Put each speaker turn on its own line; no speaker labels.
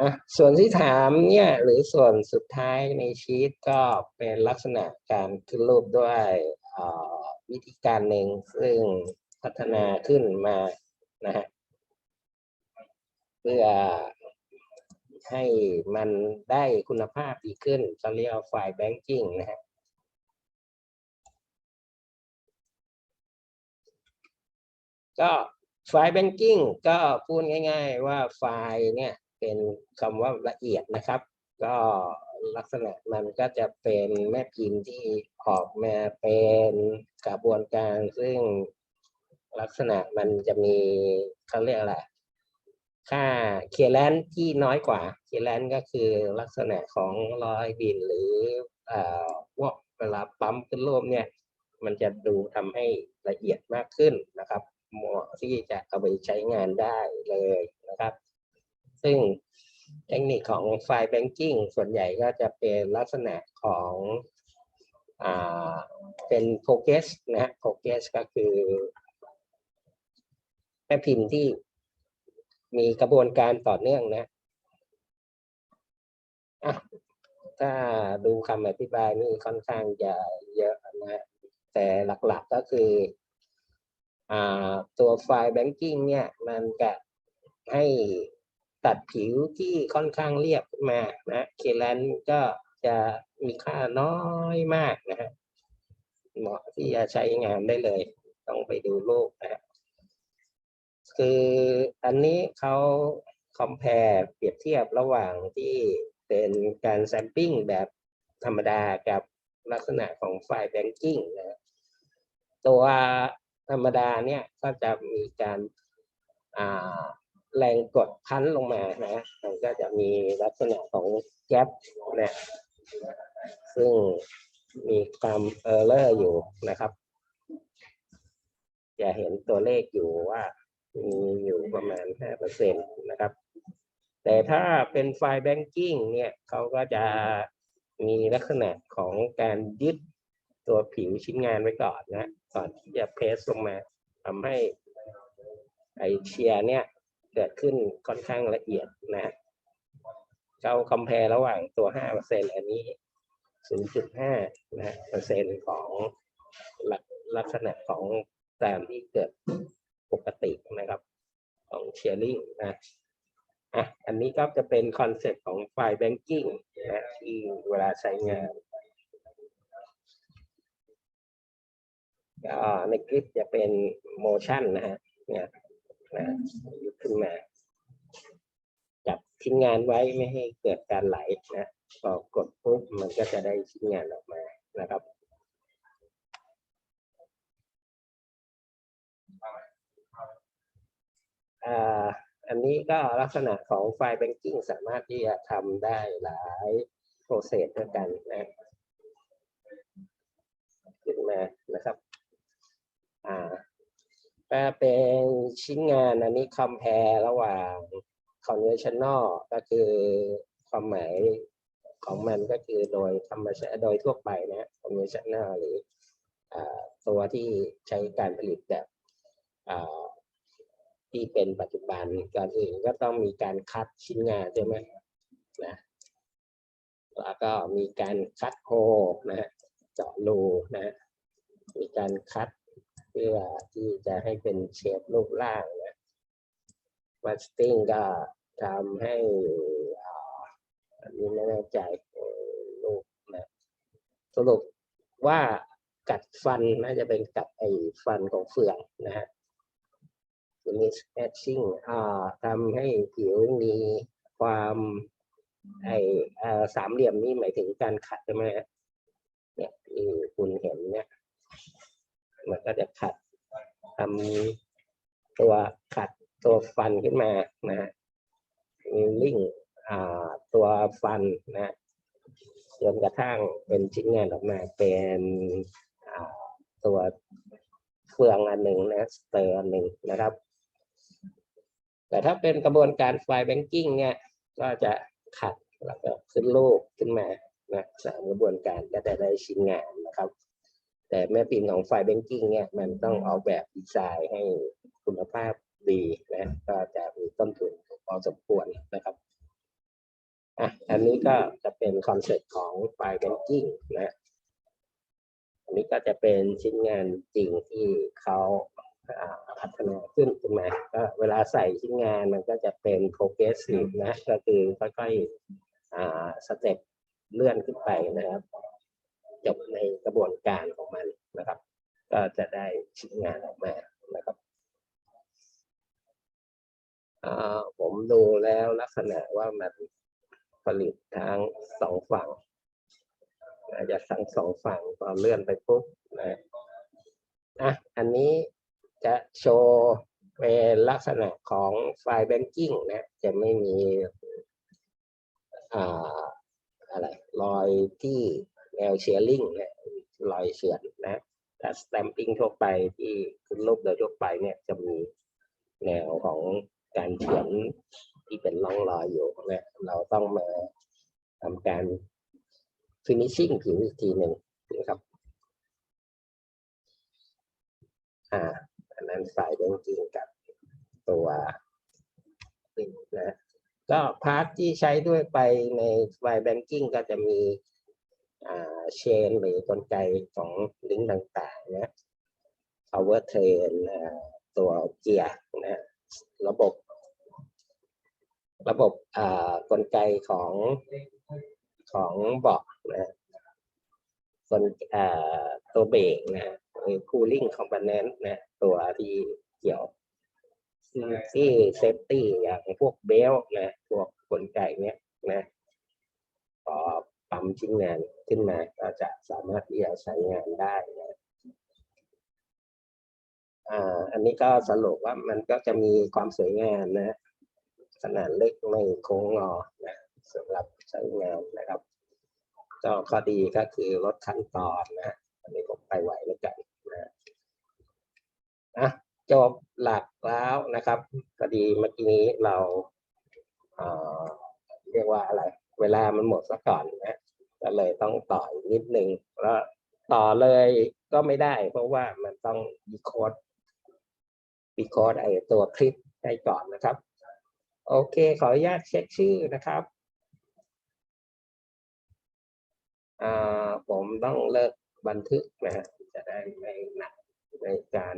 อะส่วนที่ถามเนี่ยหรือส่วนสุดท้ายในชีตก็เป็นลักษณะการขึ้นรูปด้วยวิธีการหนึ่งซึ่งพัฒนาขึ้นมานะฮะเพื่อให้มันได้คุณภาพดีขึ้นเขาเรียกว่าไฟล์แบงกิ้งนะฮะก็ไฟล์แบงกิ้งก็พูดง่าย ๆ ว่าไฟล์เนี่ย เป็นคำว่าละเอียดนะครับ ก็ลักษณะมันก็จะเป็นแม่พิมพ์ที่ออกมาเป็นกระบวนการซึ่งลักษณะมันจะมีเขาเรียกอะไรค่าเคลียร์แลนที่น้อยกว่าเคลียร์แลนก็คือลักษณะของรอยบินหรือเอ่อพวกเวลาปั๊มขึ้นรูปเนี่ย มันจะดูทำให้ละเอียดมากขึ้นนะครับเหมาะที่จะเอาไปใช้งานได้เลย ซึ่งเทคนิคของไฟล์แบงกิ้งส่วนใหญ่ก็จะเป็นลักษณะของอเป็น progress นะฮะ progress ก็คือแม่พิมพ์ที่มีกระบวนการต่อเนื่องนะอะถ้าดูคำอธิบายนี่ค่อนข้างจะเยอะนะแต่หลักๆก็คืออ่าตัวไฟล์แบงกิ้งเนี่ยมันจะให้ ตัดผิวที่ค่อนข้างเรียบขึ้นมานะเคแลนก็จะมีค่าน้อยมากนะฮะเหมาะที่จะใช้งานได้เลย ต้องไปดูรูปนะฮะคืออันนี้เขา compare เปรียบเทียบระหว่างที่เป็นการแซมปิ้งแบบธรรมดากับลักษณะของไฟล์แบงกิ้งนะฮะตัวธรรมดาเนี่ยก็จะมีการอ่า แรงกดพันลงมานะมันก็จะมีลักษณะของแก๊ปนะซึ่งมีความเออร์เลอร์อยู่นะครับ จะเห็นตัวเลขอยู่ว่ามีอยู่ประมาณ 5%นะครับ แต่ถ้าเป็นไฟล์แบงกิ้งเนี่ยเขาก็จะมีลักษณะของการยึดตัวผิวชิ้นงานไว้ก่อนนะ ก่อนที่จะเพสลงมาทำให้ไอเชียร์เนี่ย เกิดขึ้นค่อนข้างละเอียดนะเขาคอมเพลระหว่างตัว 5%อันนี้ 0.5นะเปอร์เซ็นต์ของลักลักษณะของแต้มที่เกิดปกตินะครับ ของเชียร์ลิงนะอะอันนี้ก็จะเป็นคอนเซ็ปต์ของไฟล์แบงกิ้งนะที่เวลาใช้งานก็ในคลิปจะเป็นโมชั่นนะฮะเนี่ย นะยกขึ้นมา จับชิ้นงานไว้ไม่ให้เกิดการไหลนะพอกดปุ๊บมันก็จะได้ชิ้นงานออกมานะครับอันนี้ก็ลักษณะของไฟล์แบงกิ้งสามารถที่จะทำได้หลายโปรเซสด้วยกันนะขึ้นมานะครับ อ่า เป็นชิ้นงานอันนี้ compare ระหว่าง conventional ก็คือความหมายของมันก็คือโดยธรรมชาติโดยทั่วไปนะ conventional หรืออตัวที่ใช้การผลิตแบบที่เป็นปัจจุบันก่อนอื่นก็ต้องมีการคัดชิ้นงานใช่ไหมนะแล้วก็มีการคัดโฮนะเจาะรูนะมีการคัด พื่อที่จะให้เป็นเชฟรูปร่างนะมาสติ้งก็ทำให้อันนี้ไม่แน่ใจรูปนะสรุปว่ากัดฟันน่าจะเป็นกัดไอ้ฟันของเฟืองนะฮะ finish etching อ่าทำให้ผิวมีความไออ่อสามเหลี่ยมนี่หมายถึงการขัดใช่ไหมฮะเนี่ยที่คุณเห็นเนี่ย มันก็จะขัดทำตัวขัดตัวฟันขึ้นมานะมีลิงอ่าตัวฟันนะจนกระทั่งเป็นชิ้นงานออกมาเป็นตัวเฟืองอันหนึ่งนะสเตอร์อันหนึ่งนะครับ แต่ถ้าเป็นกระบวนการไฟแบงกิ้งเนี่ยก็จะขัดแล้วก็ขึ้นรูปขึ้นมานะสามกระบวนการก็จะได้ชิ้นงานนะครับ แต่แม่พิมพ์ของไฟล์แบงกิ้งเนี่ยมันต้องออกแบบดีไซน์ให้คุณภาพดีนะก็จะมีต้นทุนพอสมควรนะครับอะอันนี้ก็จะเป็นคอนเซ็ปต์ของไฟล์แบงกิ้งนะอันนี้ก็จะเป็นชิ้นงานจริงที่เขาอ่าพัฒนาขึ้นขึ้นมาก็เวลาใส่ชิ้นงานมันก็จะเป็น progressive นะ ก็คือค่อยๆอ่าสเต็ปเลื่อนขึ้นไปนะครับ จบในกระบวนการของมันนะครับ ก็จะได้ชิ้นงานออกมานะครับผมดูแล้วลักษณะว่ามันผลิตทั้งสองฝั่งอาจจะทั้งสองฝั่งพอเลื่อนไปปุ๊บนะอะอันนี้จะโชว์เป็นลักษณะของไฟล์แบงกิ้งนะจะไม่มีอ่าอะไรรอยที่ แนวเชียร์ลิงนะรอยเฉือนนะแต่สแตมปิ้งทั่วไปที่ขึ้นรูปโดยทั่วไปเนี่ยจะมีแนวของการเฉือนที่เป็นร่องรอยอยู่นะเราต้องมาทำการ finishing ผิวอีกทีหนึ่งนะครับ อ่าอันนั้นฝ่ายเรื่องจริงกับตัวนะก็พาร์ทที่ใช้ด้วยไปในไฟแบงกิ้งก็จะมี เชนหรือกลไกของลิงก์ต่างๆนะ power train ตัวเกียร์นะระบบ ระบบกลไกของของเบาะนะกลตัวเบรกนะหรือ cooling component นะตัวที่เกี่ยวที่เซฟตี้อย่างพวกเบลนะพวกกลไกเนี้ยนะพอปั๊มชิ้นงาน ขึ้นมาก็จะสามารถที่จะใช้งานได้นะอันนี้ก็สรุปว่ามันก็จะมีความสวยงามนะ ขนาดเล็กไม่โค้งงอนะสำหรับใช้งานนะครับก็ข้อดีก็คือลดขั้นตอนนะอันนี้ผมไปไหวแล้วกันนะอะจบหลักแล้วนะครับพอดีเมื่อกี้นี้เราเอ่อเรียกว่าอะไร เวลามันหมดซะก่อนนะ ก็เลยต้องต่ออีกนิดนึงแล้วต่อเลยก็ไม่ได้ เพราะว่ามันต้องดีโคดดีโคดไอตัวคลิปให้ก่อนนะครับ โอเคขออนุญาตเช็คชื่อนะครับอ่าผมต้องเลิกบันทึกนะจะได้ไม่หนักในการ